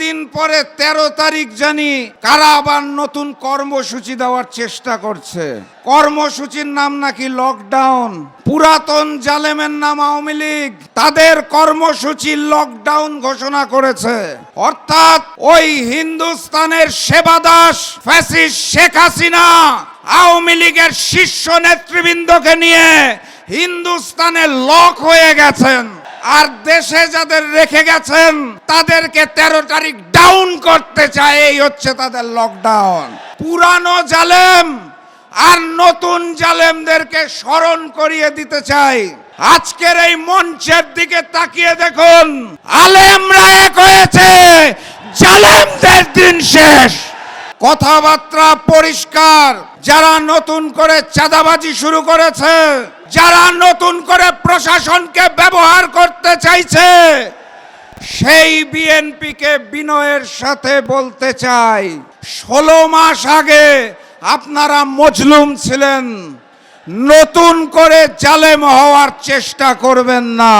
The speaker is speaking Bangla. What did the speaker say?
দিন পরে ১৩ তারিখ জানি কারা আবার নতুন কর্মসূচি দেওয়ার চেষ্টা করছে। কর্মসূচির নাম নাকি লকডাউন পুরাতন জালেমের নাম আওয়ামী লীগ। তাদের কর্মসূচি লকডাউন ঘোষণা করেছে। অর্থাৎ ওই হিন্দুস্তানের সেবাদাস ফ্যাসিস শেখ হাসিনা আওয়ামী লীগের শীর্ষ নেতৃবৃন্দকে নিয়ে হিন্দুস্তানে লক হয়ে গেছেন। আর দেশে যাদের রেখে গেছেন, তাদেরকে তেরো তারিখ ডাউন করতে চায়, এই হচ্ছে তাদের লকডাউন পুরানো জালেম আর নতুন জালেমদেরকে স্মরণ করিয়ে দিতে চাই আজকের এই মঞ্চের দিকে তাকিয়ে দেখুন, আলেমরা এক হয়েছে, জালেমদের দিন শেষ। কথাবার্তা পরিষ্কার, যারা নতুন করে চাঁদাবাজি শুরু করেছে, যারা নতুন করে প্রশাসনকে ব্যবহার করতে চাইছে, সেই বিএনপিকে বিনয়ের সাথে বলতে চাই। ষোলো মাস আগে আপনারা মজলুম ছিলেন, নতুন করে জালেম হওয়ার চেষ্টা করবেন না।